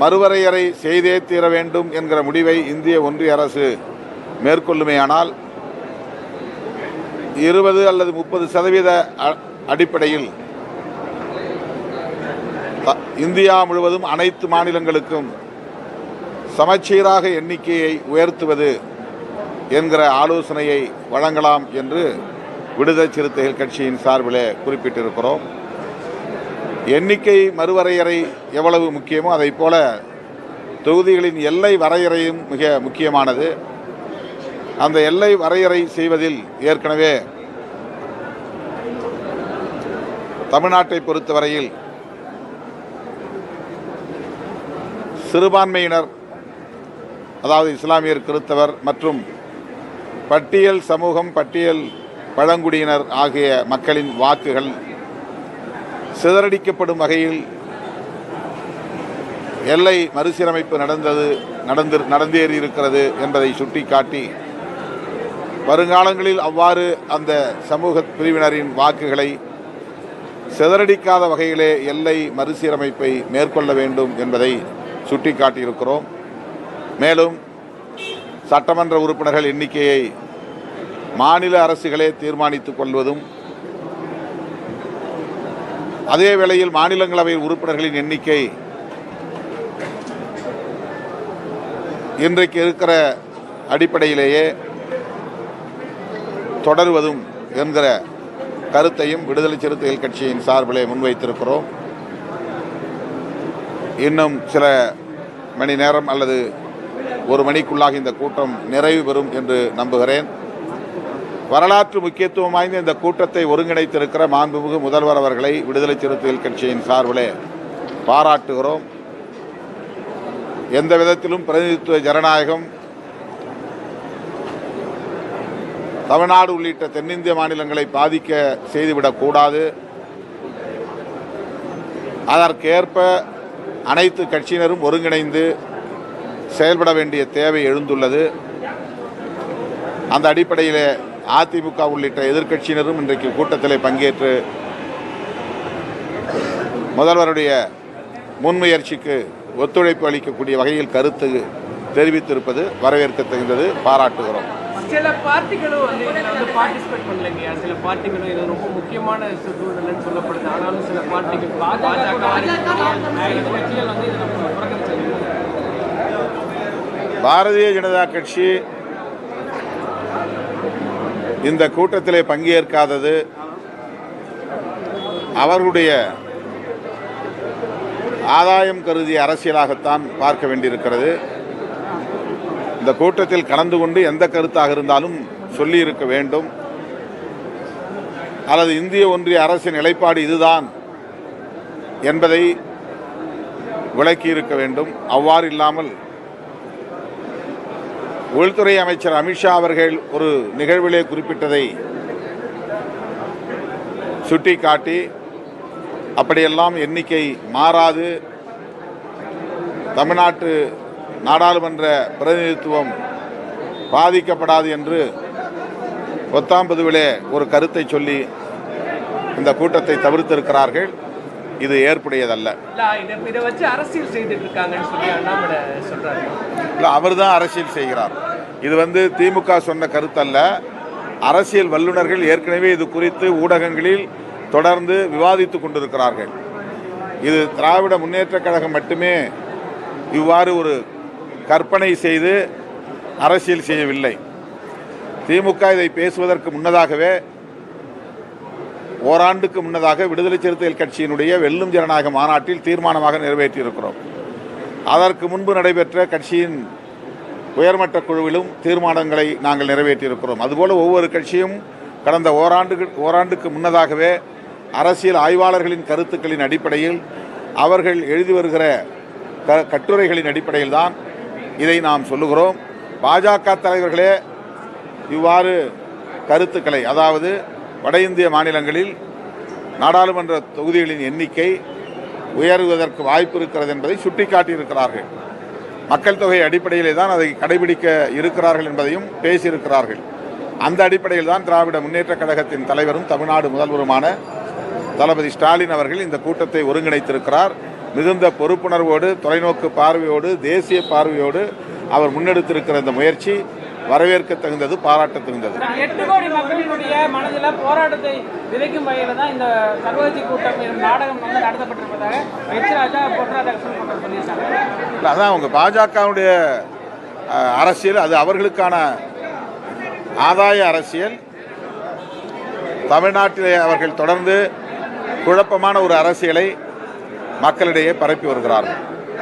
மறுவரையறை செய்தே தீர வேண்டும் என்கிற முடிவை இந்திய ஒன்றிய அரசு மேற்கொள்ளுமேயானால் இருபது அல்லது முப்பது சதவீத அ- அடிப்படையில் த- இந்தியா முழுவதும் அனைத்து மாநிலங்களுக்கும் சமச்சீராக எண்ணிக்கையை உயர்த்துவது என்கிற ஆலோசனையை வழங்கலாம் என்று விடுதலை சிறுத்தைகள் கட்சியின் சார்பிலே குறிப்பிட்டிருக்கிறோம். எண்ணிக்கை மறுவரையறை எவ்வளவு முக்கியமோ அதைப் போல தொகுதிகளின் எல்லை வரையறையும் மிக முக்கியமானது. அந்த எல்லை வரையறை செய்வதில் ஏற்கனவே தமிழ்நாட்டை பொறுத்தவரையில் சிறுபான்மையினர் அதாவது இஸ்லாமியர் கிறித்தவர் மற்றும் பட்டியல் சமூகம் பட்டியல் பழங்குடியினர் ஆகிய மக்களின் வாக்குகள் சிதறடிக்கப்படும் வகையில் எல்லை மறுசீரமைப்பு நடந்தது நடந்து நடந்தேறி இருக்கிறது என்பதை சுட்டிக்காட்டி வருங்காலங்களில் அவ்வாறு அந்த சமூக பிரிவினரின் வாக்குகளை சிதறடிக்காத வகையிலே எல்லை மறுசீரமைப்பை மேற்கொள்ள வேண்டும் என்பதை சுட்டிக்காட்டியிருக்கிறோம். மேலும் சட்டமன்ற உறுப்பினர்கள் எண்ணிக்கையை மாநில அரசுகளே தீர்மானித்துக் கொள்வதும் அதே வேளையில் மாநிலங்களவை உறுப்பினர்களின் எண்ணிக்கை இன்றைக்கு இருக்கிற அடிப்படையிலேயே தொடருவதும் என்கிற கருத்தையும் விடுதலை சிறுத்தைகள் கட்சியின் சார்பிலே முன்வைத்திருக்கிறோம். இன்னும் சில மணி நேரம் அல்லது ஒரு மணிக்குள்ளாக இந்த கூட்டம் நிறைவு பெறும் என்று நம்புகிறேன். வரலாற்று முக்கியத்துவம் வாய்ந்த இந்த கூட்டத்தை ஒருங்கிணைத்திருக்கிற மாண்புமிகு முதல்வர் அவர்களை விடுதலை சிறுத்தைகள் கட்சியின் சார்பிலே பாராட்டுகிறோம். எந்த விதத்திலும் பிரதிநிதித்துவ ஜனநாயகம் தமிழ்நாடு உள்ளிட்ட தென்னிந்திய மாநிலங்களை பாதிக்க செய்துவிடக்கூடாது அதற்கேற்ப அனைத்து கட்சியினரும் ஒருங்கிணைந்து செயல்பட வேண்டிய தேவை எழுந்துள்ளது. அந்த அடிப்படையில் அதிமுக உள்ளிட்ட எதிர்க்கட்சியினரும் இன்றைக்கு கூட்டத்தில் பங்கேற்று முதல்வருடைய முன்முயற்சிக்கு ஒத்துழைப்பு அளிக்கக்கூடிய வகையில் கருத்து தெரிவித்திருப்பது வரவேற்கத்தகுந்தது. பாராட்டுகிறோம். சில பார்ட்டிகளும் வந்து இதில் வந்து பார்ட்டிசிபேட் பண்ணலைங்கய்யா. சில பார்ட்டிகளும் இது ரொம்ப முக்கியமான சூழ்நிலைன்னு சொல்லப்படுது. ஆனாலும் சில பார்ட்டிகள் பாஜக ஐந்து கட்சிகள் வந்து இதை நம்ம புறக்கணிச்சது பாரதிய ஜனதா கட்சி இந்த கூட்டத்திலே பங்கேற்காதது அவர்களுடைய ஆதாயம் கருதிய அரசியலாகத்தான் பார்க்க வேண்டியிருக்கிறது. இந்த கூட்டத்தில் கலந்து கொண்டு எந்த கருத்தாக இருந்தாலும் சொல்லியிருக்க வேண்டும். அல்லது இந்திய ஒன்றிய அரசின் நிலைப்பாடு இதுதான் என்பதை விளக்கியிருக்க வேண்டும். அவ்வாறு இல்லாமல் உள்துறை அமைச்சர் அமித்ஷா அவர்கள் ஒரு நிகழ்விலே குறிப்பிட்டதை சுட்டிக்காட்டி அப்படியெல்லாம் எண்ணிக்கை மாறாது. தமிழ்நாட்டு நாடாளுமன்ற பிரதிநிதித்துவம் பாதிக்கப்படாது என்று ஒத்தாம்பதுவிலே ஒரு கருத்தை சொல்லி இந்த கூட்டத்தை தவிர்த்திருக்கிறார்கள். இது ஏற்புடையதல்ல. இதை வச்சு அரசியல் செய்துட்டு இருக்காங்கன்னு சொல்லி அண்ணாமலை சொல்றாரு. இல்லை அவர் தான் அரசியல் செய்கிறார். இது வந்து திமுக சொன்ன கருத்தல்ல. அரசியல் வல்லுநர்கள் ஏற்கனவே இது குறித்து ஊடகங்களில் தொடர்ந்து விவாதித்து கொண்டிருக்கிறார்கள். இது திராவிட முன்னேற்றக் கழகம் மட்டுமே இவ்வாறு ஒரு கற்பனை செய்து அரசியல் செய்யவில்லை. திமுக இதை பேசுவதற்கு முன்னதாகவே ஓராண்டுக்கு முன்னதாக விடுதலை சிறுத்தைகள் கட்சியினுடைய வெல்லும் ஜனநாயக மாநாட்டில் தீர்மானமாக நிறைவேற்றியிருக்கிறோம். அதற்கு முன்பு நடைபெற்ற கட்சியின் உயர்மட்ட குழுவிலும் தீர்மானங்களை நாங்கள் நிறைவேற்றியிருக்கிறோம். அதுபோல் ஒவ்வொரு கட்சியும் கடந்த ஓராண்டு ஓராண்டுக்கு முன்னதாகவே அரசியல் ஆய்வாளர்களின் கருத்துக்களின் அடிப்படையில் அவர்கள் எழுதி வருகிற க கட்டுரைகளின் அடிப்படையில் தான் இதை நாம் சொல்லுகிறோம். பாஜக தலைவர்களே இவ்வாறு கருத்துக்களை அதாவது வட இந்திய மாநிலங்களில் நாடாளுமன்ற தொகுதிகளின் எண்ணிக்கை உயருவதற்கு வாய்ப்பு இருக்கிறது என்பதை சுட்டிக்காட்டியிருக்கிறார்கள். மக்கள் தொகை அடிப்படையிலே தான் அதை கடைபிடிக்க இருக்கிறார்கள் என்பதையும் பேசியிருக்கிறார்கள். அந்த அடிப்படையில் தான் திராவிட முன்னேற்றக் கழகத்தின் தலைவரும் தமிழ்நாடு முதல்வருமான தளபதி ஸ்டாலின் அவர்கள் இந்த கூட்டத்தை ஒருங்கிணைத்திருக்கிறார். மிகுந்த பொறுப்புணர்வோடு தொலைநோக்கு பார்வையோடு தேசிய பார்வையோடு அவர் முன்னெடுத்திருக்கிற இந்த முயற்சி வரவேற்க தகுந்தது பாராட்ட தகுந்தது எட்டு கோடி மக்களினுடைய மனதில் போராட்டத்தை விதைக்கும் வகையில் தான் இந்த சர்வகட்சி கூட்டம் நாடகம் வந்து நடத்தப்பட்டிருப்பதாக எச் ராஜா பொன் ராதாகிருஷ்ணன் போன்றவர் சொல்லியிருக்காங்க இல்லை அதான் அவங்க பாஜகவுடைய அரசியல் அது அவர்களுக்கான ஆதாய அரசியல். தமிழ்நாட்டிலே அவர்கள் தொடர்ந்து குழப்பமான ஒரு அரசியலை மக்களிடையே பரப்பி வருகிறார்கள்.